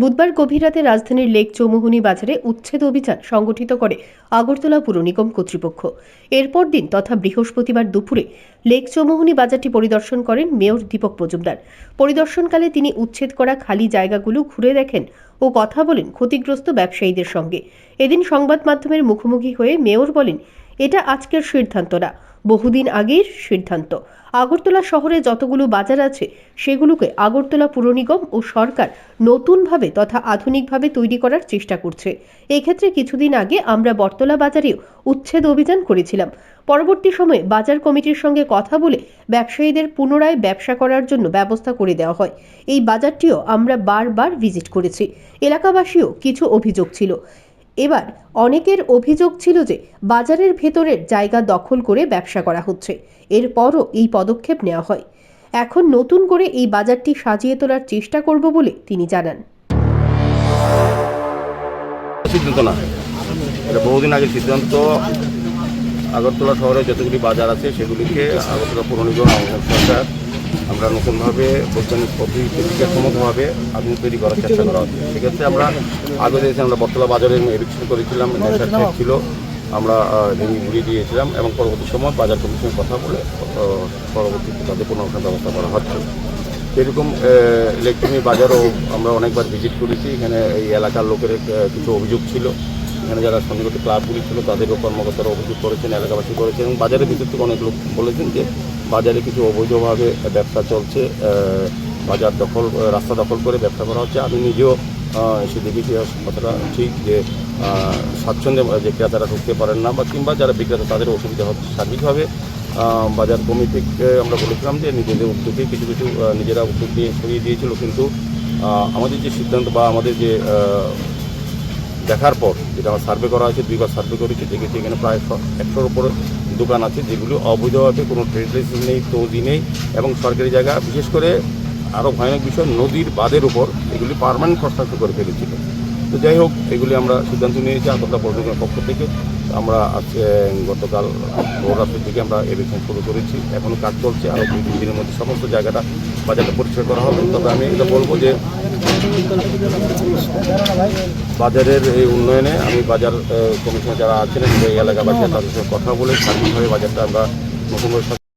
বুধবার গভীর রাতে রাজধানীর লেক চৌমুহনী বাজারে উচ্ছেদ অভিযান সংগঠিত করে আগরতলা পুর নিগম কর্তৃপক্ষ। এরপর দিন তথা বৃহস্পতিবার দুপুরে লেক চৌমুহনী বাজারটি পরিদর্শন করেন মেয়র দীপক মজুমদার। পরিদর্শনকালে তিনি উচ্ছেদ করা খালি জায়গাগুলো ঘুরে দেখেন ও কথা বলেন ক্ষতিগ্রস্ত ব্যবসায়ীদের সঙ্গে। এদিন সংবাদ মাধ্যমের মুখোমুখি হয়ে মেয়র বলেন এটা আজকের সিদ্ধান্ত না, বহুদিন আগের সিদ্ধান্ত। আগরতলা শহরে যতগুলো বাজার আছে, সেগুলোকে আগরতলা পুর নিগম ও সরকার নতুনভাবে তথা আধুনিকভাবে তৈরি করার চেষ্টা করছে। এক্ষেত্রে কিছুদিন আগে আমরা বটতলা বাজারেও উচ্ছেদ অভিযান করেছিলাম। পরবর্তী সময়ে বাজার কমিটির সঙ্গে কথা বলে ব্যবসায়ীদের পুনরায় ব্যবসা করার জন্য ব্যবস্থা করে দেওয়া হয়। এই বাজারটিও আমরা বারবার ভিজিট করেছি। এলাকাবাসীও কিছু অভিযোগ ছিল। এবার অনেকের অভিযোগ ছিল যে বাজারের ভেতরের জায়গা দখল করে ব্যবসা করা হচ্ছে। এরপরও এই পদক্ষেপ নেওয়া হয়। এখন নতুন করে এই বাজারটি সাজিয়ে তোলার চেষ্টা করব বলে তিনি জানান। সিদ্ধান্ত না। বহুদিন আগে সিদ্ধান্ত। আগরতলা শহরে যতগুলি বাজার আছে সেগুলিকে আগরতলা পৌর নিগম সরকার আমরা নতুনভাবে বৈজ্ঞানিক পদ্ধতিকে সমতভাবে আধুনিক তৈরি করার চেষ্টা করা হচ্ছে। সেক্ষেত্রে আমরা আগে দিয়েছি আমরা বটতলা বাজারে এরিকশন করেছিলাম ছিল আমরা ভেঙে ঘুরিয়ে দিয়েছিলাম এবং পরবর্তী সময় বাজার কমিশনের কথা বলে পরবর্তীতে তাদের পুনরুদ্ধার ব্যবস্থা করা হচ্ছে। এরকম ইলেকট্রনিক বাজারও আমরা অনেকবার ভিজিট করেছি। এখানে এই এলাকার লোকের কিছু অভিযোগ ছিল। এখানে যারা সন্নিগত ক্লাবগুলি ছিল, তাদেরও কর্মকর্তারা অভিযোগ করেছেন, এলাকাবাসী করেছেন এবং বাজারের ভিতর থেকে অনেক লোক বলেছেন যে বাজারে কিছু অবৈধভাবে ব্যবসা চলছে বাজার দখল রাস্তা দখল করে ব্যবসা করা হচ্ছে। আমি নিজেও এসে দেখেছি কথাটা ঠিক যে স্বাচ্ছন্দ্যে যে ক্রেতারা ঢুকতে পারেন না বা কিংবা যারা বিক্রেতা তাদের অসুবিধা হচ্ছে সার্বিকভাবে। বাজার কমিটিকে আমরা বলেছিলাম যে নিজেদের উদ্যোগে কিছু কিছু নিজেরা উদ্যোগ দিয়ে সরিয়ে দিয়েছিল, কিন্তু আমাদের যে সিদ্ধান্ত বা আমাদের যে দেখার পর যেটা আমার সার্ভে করা হয়েছে, দুইবার সার্ভে করেছি, দেখেছি এখানে প্রায় একশোর উপরে দোকান আছে যেগুলো অবৈধভাবে কোনো ট্রেড লাইসেন্স নেই তৌজি নেই এবং সরকারি জায়গা, বিশেষ করে আরও ভয়ানক বিষয়, নদীর বাঁধের উপর এগুলি পারমানেন্ট কনস্ট্রাকশন করে ফেলেছিল। তো যাই হোক, এগুলি আমরা সিদ্ধান্ত নিয়েছি আগরতলা পৌরসভার পক্ষ থেকে। আমরা আজকে গতকাল ভোররাত্রের দিকে আমরা এভিকশন শুরু করেছি। এখনও কাজ চলছে, আরও দুই তিন দিনের মধ্যে সমস্ত জায়গাটা বাজারটা পরিষ্কার করা হবে। তবে আমি এটা বলব যে, বাজারের এই উন্নয়নে আমি বাজার কমিশনে যারা আছেন, এই এলাকাবাসী তাদের সঙ্গে কথা বলে সার্বিকভাবে বাজারটা আমরা সাজানোর